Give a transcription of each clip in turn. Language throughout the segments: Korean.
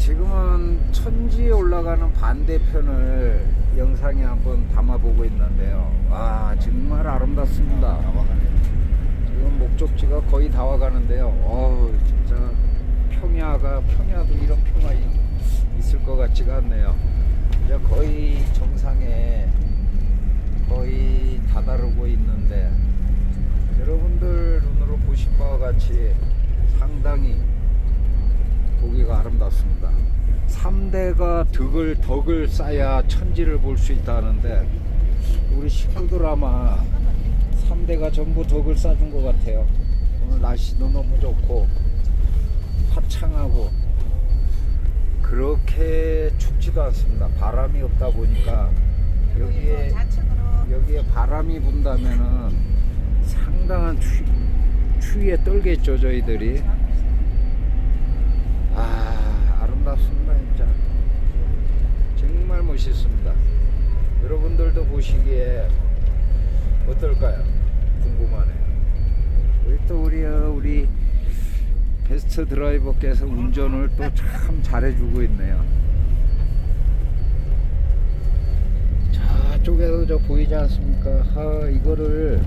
지금은 천지에 올라가는 반대편을 영상에 한번 담아보고 있는데요. 와, 정말 아름답습니다. 지금 목적지가 거의 다 와가는데요. 어우, 진짜 평야가, 평야도 이런 이- 있을 것 같지가 않네요. 이제 거의 정상에 거의 다다르고 있는데, 여러분들 눈으로 보신 바와 같이 상당히 보기가 아름답습니다. 3대가 덕을 덕을 쌓아야 천지를 볼 수 있다는데 우리 식구들 아마 3대가 전부 덕을 쌓은 것 같아요. 오늘 날씨도 너무 좋고 화창하고 그렇게 춥지도 않습니다. 바람이 없다 보니까 여기에 여기에 바람이 분다면은 상당한 추, 추위에 떨겠죠 저희들이. 아 아름답습니다 진짜 멋있습니다. 여러분들도 보시기에 어떨까요? 궁금하네요 우리 또 우리 어, 우리 베스트 드라이버께서 운전을 또 참 잘해주고 있네요. 저쪽에도 저 보이지 않습니까? 아 이거를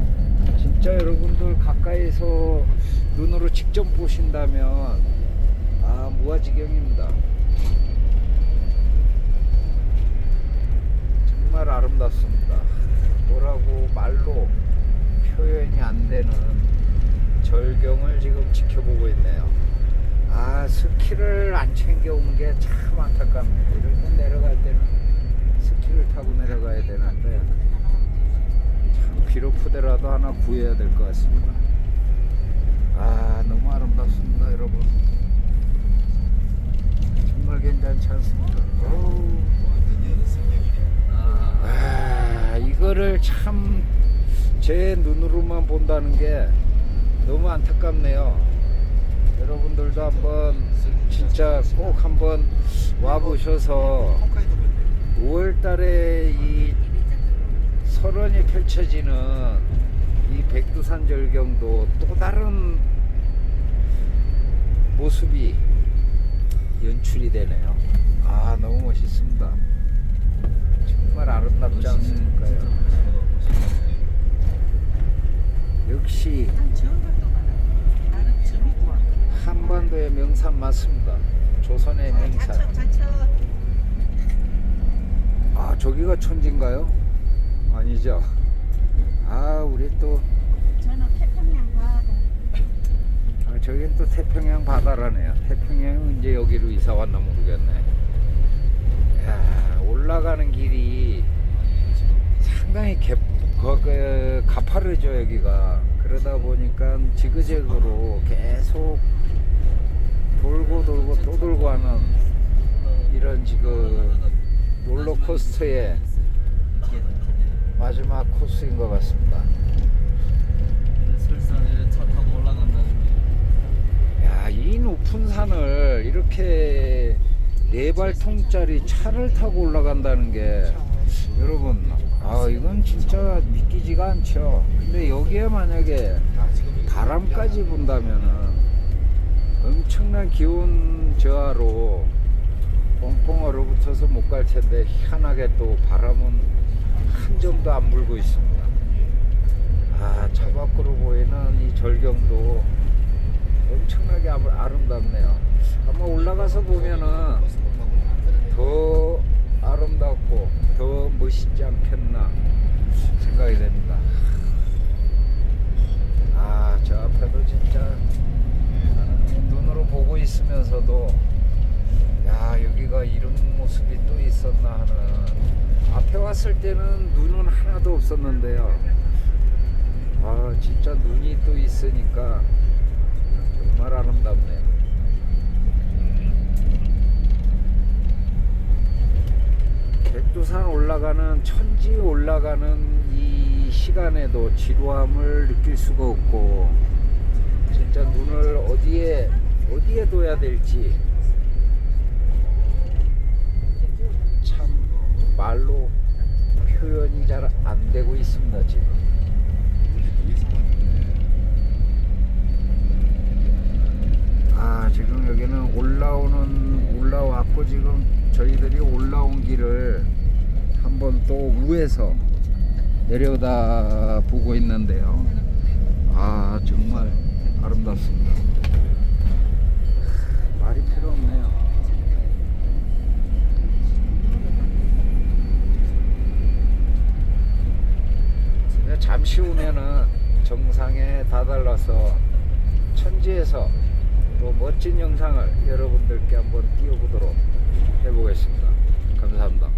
진짜 여러분들 가까이서 눈으로 직접 보신다면 아 무아지경입니다. 정말 아름답습니다. 뭐라고 말로 표현이 안 되는 절경을 지금 지켜보고 있네요. 아 스키를 안 챙겨온 게 참 안타깝네요. 이렇게 내려갈 때는 스키를 타고 내려가야 되는데 참 비로푸대라도 하나 구해야 될 것 같습니다. 아 너무 아름답습니다 여러분. 정말 괜찮지 않습니까? 어우. 아, 이거를 참 제 눈으로만 본다는 게 너무 안타깝네요. 여러분들도 한번 진짜 꼭 한번 와 보셔서 5월 달에 이 설원이 펼쳐지는 이 백두산 절경도 또 다른 모습이 연출이 되네요. 아 너무 멋있습니다. 정말 아름답지 않습니까요? 역시 한반도의 명산 맞습니다. 조선의 명산. 아 저기가 천지인가요? 아니죠. 아 우리 또 저는 태평양 바다. 아, 저긴 또 태평양 바다라네요. 태평양은 이제 여기로 이사 왔나 모르겠네. 야, 올라가는 길이 상당히 개, 거, 그, 가파르죠, 여기가. 그러다 보니까 지그재그로 계속 돌고 돌고 또 돌고 하는 이런 지금 롤러코스터의 마지막 코스인 것 같습니다. 야, 이 높은 산을 이렇게 네 발통짜리 차를 타고 올라간다는 게 여러분, 아 이건 진짜 믿기지가 않죠. 근데 여기에 만약에 바람까지 분다면은 엄청난 기온 저하로 뻥뻥 얼어붙어서 못 갈 텐데 희한하게 또 바람은 한 점도 안 불고 있습니다. 아, 차 밖으로 보이는 이 절경도 엄청나게 아름- 아름답네요. 아마 올라가서 보면은 더 아름답고 더 멋있지 않겠나 생각이 됩니다. 아, 저 앞에도 진짜 눈으로 보고 있으면서도 야, 여기가 이런 모습이 또 있었나 하는 앞에 왔을 때는 눈은 하나도 없었는데요. 아, 진짜 눈이 또 있으니까 정말 아름답네요. 백두산 올라가는 천지 올라가는 이 시간에도 지루함을 느낄 수가 없고 진짜 눈을 어디에 어디에 둬야 될지 참 말로 표현이 잘 안 되고 있습니다 지금. 아 지금 여기는 올라오는 올라왔고 또 지금 저희들이 올라온 길을 한번 또 위에서 내려다 보고 있는데요. 아 정말 아름답습니다. 말이 필요 없네요. 그냥 잠시 후면은 정상에 다달라서 천지에서 또 멋진 영상을 여러분들께 한번 띄워보도록 해보겠습니다. 감사합니다.